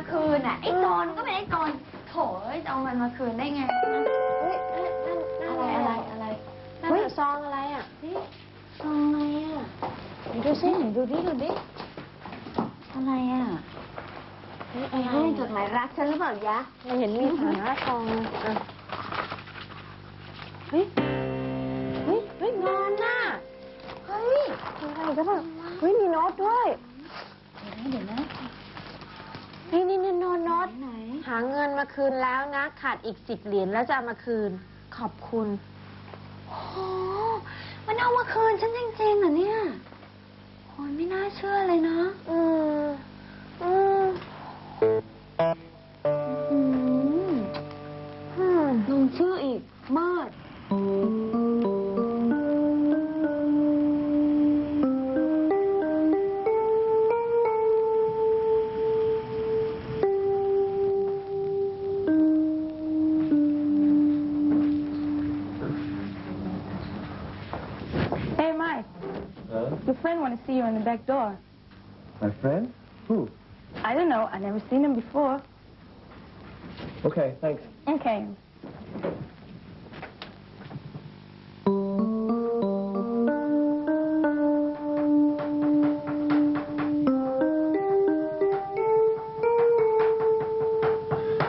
มาคืนอะไอ้โจรก็เป็นไอ้โจรโถเอ้ยจะเอาเงินมาคืนได้ไงเฮ้ยนั่นนั่นนั่นอะไรอะไรอะไรนั่นเฮ้ยน่ะซองอะไรอะนี่ซองอะไรอะไหนดูซิไหนดูดิดูดิอะไรอะเฮ้ยไอ้อะไรให้จดหมายรักฉันหรือเปล่ายะไม่เห็นมีฐานะซองเลยอะเฮ้ยเฮ้ยเฮ้ยเงินน่ะเฮ้ยอะไรกันบ้างเฮ้ยมีโน้ตด้วยเดี๋ยวนะนี่ นี่นี่โน้ตโน้ตไหน หาเงินมาคืนแล้วนะ ขาดอีกสิบเหรียญแล้วจะเอามาคืน ขอบคุณ โอ้โหมันเอามาคืนฉันจริงๆเหรอเนี่ยโอ้ยไม่น่าเชื่อเลยนะ อืม to see you on the back door. My friend? Who? I don't know. I never seen him before. Okay, thanks. Okay.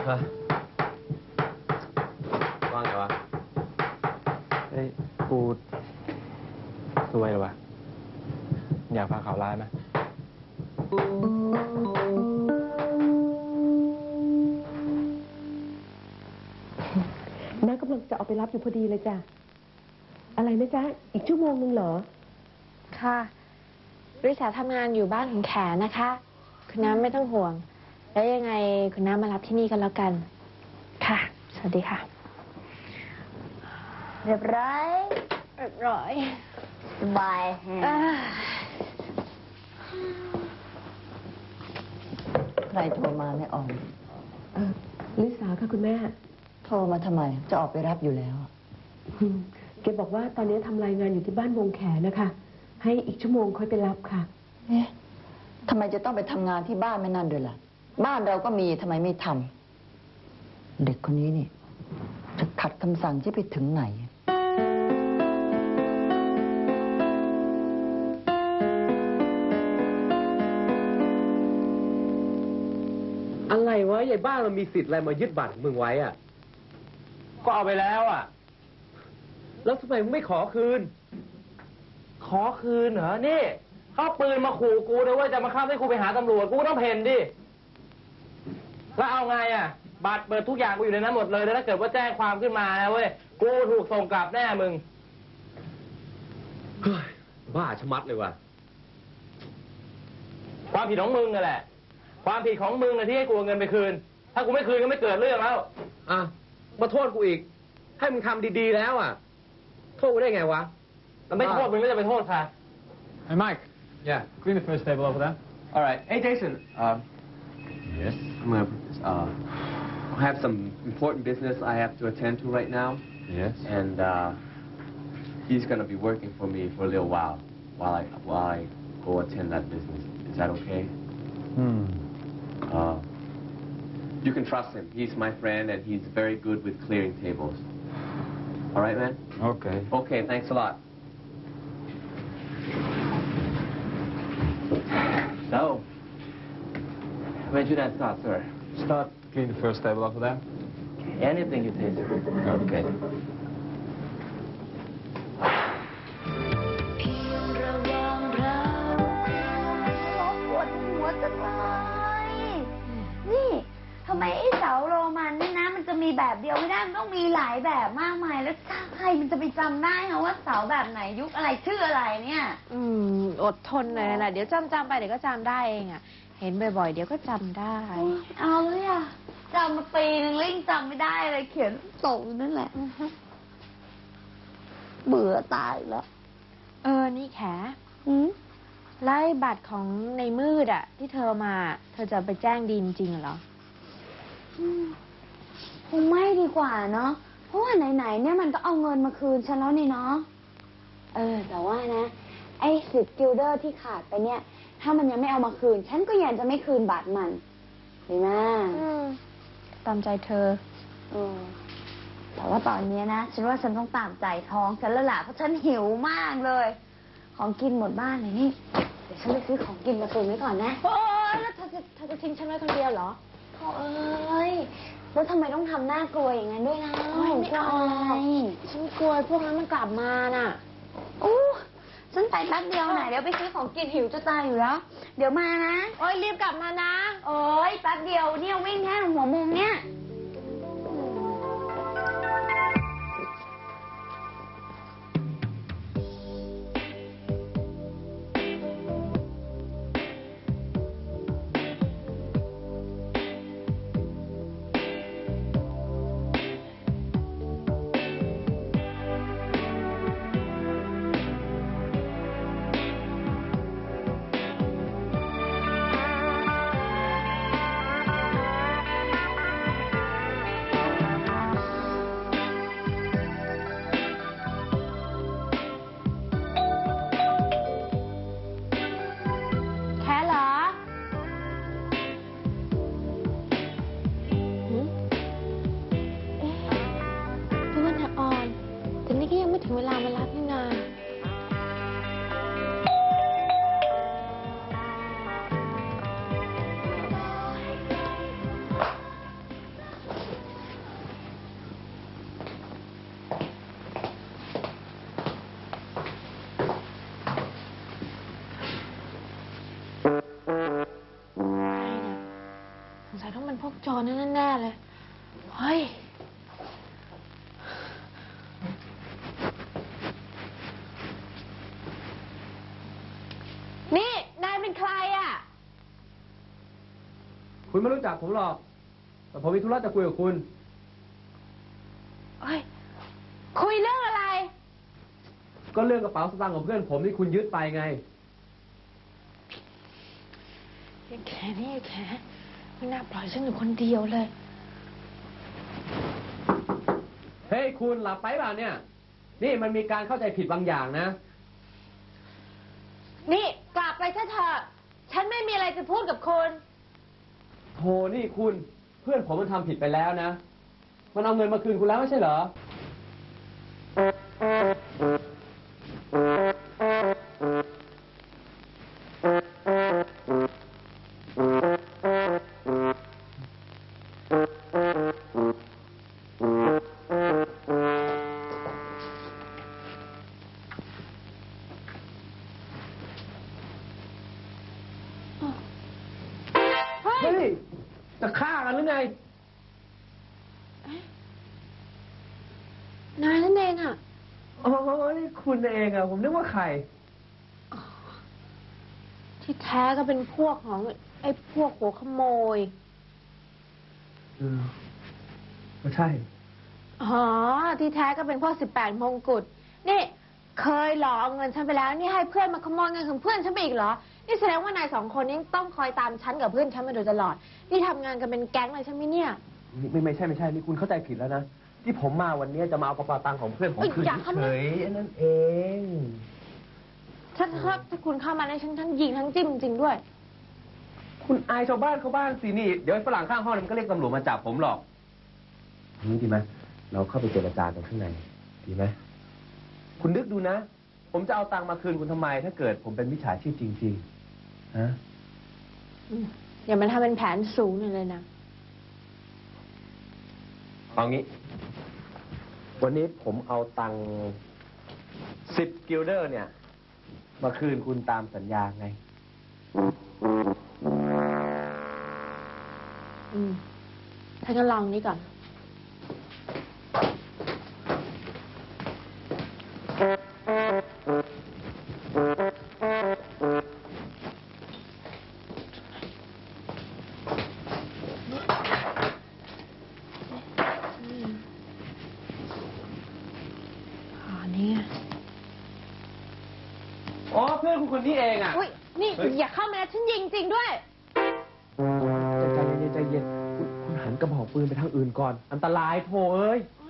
ฮะว่างไงวะ เอ้ยกูสวยเหรอวะ อยากพาข่าวร้ายไหมน้ากำลังจะเอาไปรับอยู่พอดีเลยจ้ะ อะไรนะจ๊ะ อีกชั่วโมงนึงเหรอ ค่ะ ริสาทำงานอยู่บ้านของแขนะคะ คุณน้ำไม่ต้องห่วง แล้วยังไงคุณน้ำมารับที่นี่กันแล้วกัน ค่ะ สวัสดีค่ะ เรียบร้อย เรียบร้อย สบายแฮะ อ่า ใครโทรมาไม่ออกเออลิสาค่ะคุณแม่ โทรมาทำไม จะออกไปรับอยู่แล้ว อืมแกบอกว่าตอนนี้ทำรายงานอยู่ที่บ้านวงแขนะคะ ให้อีกชั่วโมงค่อยไปรับค่ะ เอ๊ะทำไมจะต้องไปทำงานที่บ้านไม่นั่นด้วยล่ะ บ้านเราก็มีทำไมไม่ทำเด็กคนนี้นี่ จะขัดคำสั่งที่ไปถึงไหนอะ วะยายบ้านมันมีสิทธิ์อะไรมายึดบัตรมึงไว้อะก็เอาไปแล้วอะ แล้วทำไมมึงไม่ขอคืน ขอคืนเหรอ นี่เขาเอาปืนมาขู่กูนะเว่าจะมาฆ่าให้กูไปหาตำรวจ กูก็ต้องเพ่นดิ แล้วเอาไงอะ บัตรเปิดทุกอย่างกูอยู่ในนั้นหมดเลยแล้วถ้าเกิดว่าแจ้งความขึ้นมานะเว้ย กูถูกส่งกลับแน่มึง เฮ้ยบ้าชะมัดเลยว่ะ ความผิดของมึงนั่นแหละ ความผิดของมึงนะที่ให้กูเอาเงินไปคืน ถ้ากูไม่คืนก็ไม่เกิดเรื่องแล้ว อะมาโทษกูอีก ให้มึงทำดีๆแล้วอะ โทษกูได้ไงวะแล้วไม่โทษมึงก็จะไปโทษใคร Hey Mike Yeah clean the first table over there All right. Hey, Jason. Um, Yes I'm gonna uh, I have some important business I have to attend to right now, Yes and uh, he's gonna be working for me for a little while while I while I go attend that business. Is that okay? Hmm Uh, you can trust him. He's my friend, and he's very good with clearing tables. All right, man. Okay Okay. Thanks a lot. So, where should I start, sir? Start clean the first table over there Anything you say, sir. Okay. แบบเดียวไม่ได้มันต้องมีหลายแบบมากมาย แล้วใครมันจะไปจำได้คะว่าเสาแบบไหนยุคอะไรชื่ออะไรเนี่ย อืม อดทนหน่อยนะเดี๋ยวจำจำไปเดี๋ยวก็จำได้เองอะ เห็นบ่อยๆ เดี๋ยวก็จำได้โอ๊ยเอาเลยอะจำมาปีนึงแล้วยังจำไม่ได้เลยเขียนตกอยู่นั่นแหละ เบื่อตายแล้วเออ นี่แขอืมไล่บัตรของในมืดอะที่เธอมา เธอจะไปแจ้งดีมจริงเหรอ คงไม่ดีกว่าเนาะ เพราะว่าไหนๆเนี่ยมันก็เอาเงินมาคืนฉันแล้วนี่เนาะ เออ แต่ว่านะ ไอ้สิบกิลเดอร์ที่ขาดไปเนี่ย ถ้ามันยังไม่เอามาคืน ฉันก็ยังจะไม่คืนบัตรมันดีมากตามใจเธอเออแต่ว่าตอนเนี้ยนะ ฉันว่าฉันต้องตามใจท้องฉันแล้วล่ะเพราะฉันหิวมากเลย ของกินหมดบ้านเลยนี่ เดี๋ยวฉันไปซื้อของกินมาตุนไว้ก่อนนะ โอ๊ยแล้วเธอจะเธอจะทิ้งฉันไว้คนเดียวเหรอโถ่เอ้ย แล้วทำไมต้องทำหน้ากลัวอย่างนั้นด้วยนะโอ๊ยไม่เอาอะไรฉันกลัวพวกนั้นมันกลับมาน่ะอู้ฉันไปแป๊บเดียวไหนเดี๋ยวไปซื้อของกินหิวจะตายอยู่แล้ว เดี๋ยวมานะ โอ๊ยรีบกลับมานะ โอ้ยแป๊บเดียวเนี่ยวิ่งแค่หัวมุมเนี่ย ถึงเวลามารับนี่นาสงสัยต้องเป็นพวกโจรนั่นแน่ๆเลย เฮ้ย นี่ นายเป็นใครอะ คุณไม่รู้จักผมหรอก แต่ผมมีธุระจะคุยกับคุณเฮ้ยคุยเรื่องอะไร ก็เรื่องกระเป๋าสตางค์ของเพื่อนผมที่คุณยึดไปไง ไอ้แขนี่ไอ้แขไม่น่าปล่อยฉันอยู่คนเดียวเลย เฮ้ยคุณหลับไปเปล่าเนี่ย นี่มันมีการเข้าใจผิดบางอย่างนะ นี่กลับไปซะเถอะ ฉันไม่มีอะไรจะพูดกับคุณ โหนี่คุณเพื่อนผมมันทำผิดไปแล้วนะ มันเอาเงินมาคืนคุณแล้วไม่ใช่เหรอ จะฆ่ากันหรือไง นายนั่นเองอะ อ๋อ นี่คุณเองอะผมนึกว่าใคร ที่แท้ก็เป็นพวกของ ไอ้พวกหัวขโมย อืมก็ใช่ อ๋อ ที่แท้ก็เป็นพวกสิบแปดมงกุฎ นี่ เคยหลอกเอาเงินฉันไปแล้ว นี่ให้เพื่อนมาขโมยเงินของเพื่อนฉันไปอีกเหรอ นี่แสดงว่านายสองคนนี้ต้องคอยตามฉันกับเพื่อนฉันมาโดยตลอด นี่ทำงานกันเป็นแก๊งเลยใช่ไหมเนี่ยไม่ไม่ใช่ไม่ใช่นี่คุณเข้าใจผิดแล้วนะ ที่ผมมาวันนี้จะมาเอากระเป๋าตังค์ของเพื่อนผมเอ้ยคืนอย่าทำนะเฉยๆอันนั้นเอง ถ้าถ้าถ้าคุณเข้ามาในฉันทั้งยิงทั้งจิ้มจริงๆด้วย คุณอายชาวบ้านเขาบ้านสินี่ เดี๋ยวไอ้ฝรั่งข้างห้องมันก็เรียกตำรวจมาจับผมหรอกอันนี้ดีไหมเราเข้าไปเจรจากันข้างในดีไหมคุณนึกดูนะ ผมจะเอาตังค์มาคืนคุณทำไม ถ้าเกิดผมเป็นมิจฉาชีพจริง ๆ ฮะอย่ามันทำเป็นแผนสูงเลยนะเอางี้ วันนี้ผมเอาตังสิบกิลเดอร์เนี่ย มาคืนคุณตามสัญญาไง อืมถ้างั้นลองนี้ก่อน พื่อนคุณคนนี้เองอะ อุ้ยนี่เฮ้ย อย่าเข้ามานะฉันยิงจริงด้วย ใจเย็นใจเย็นคุณคุณหันกระบอกปืนไปทางอื่นก่อน อันตรายโถเอ้ยโ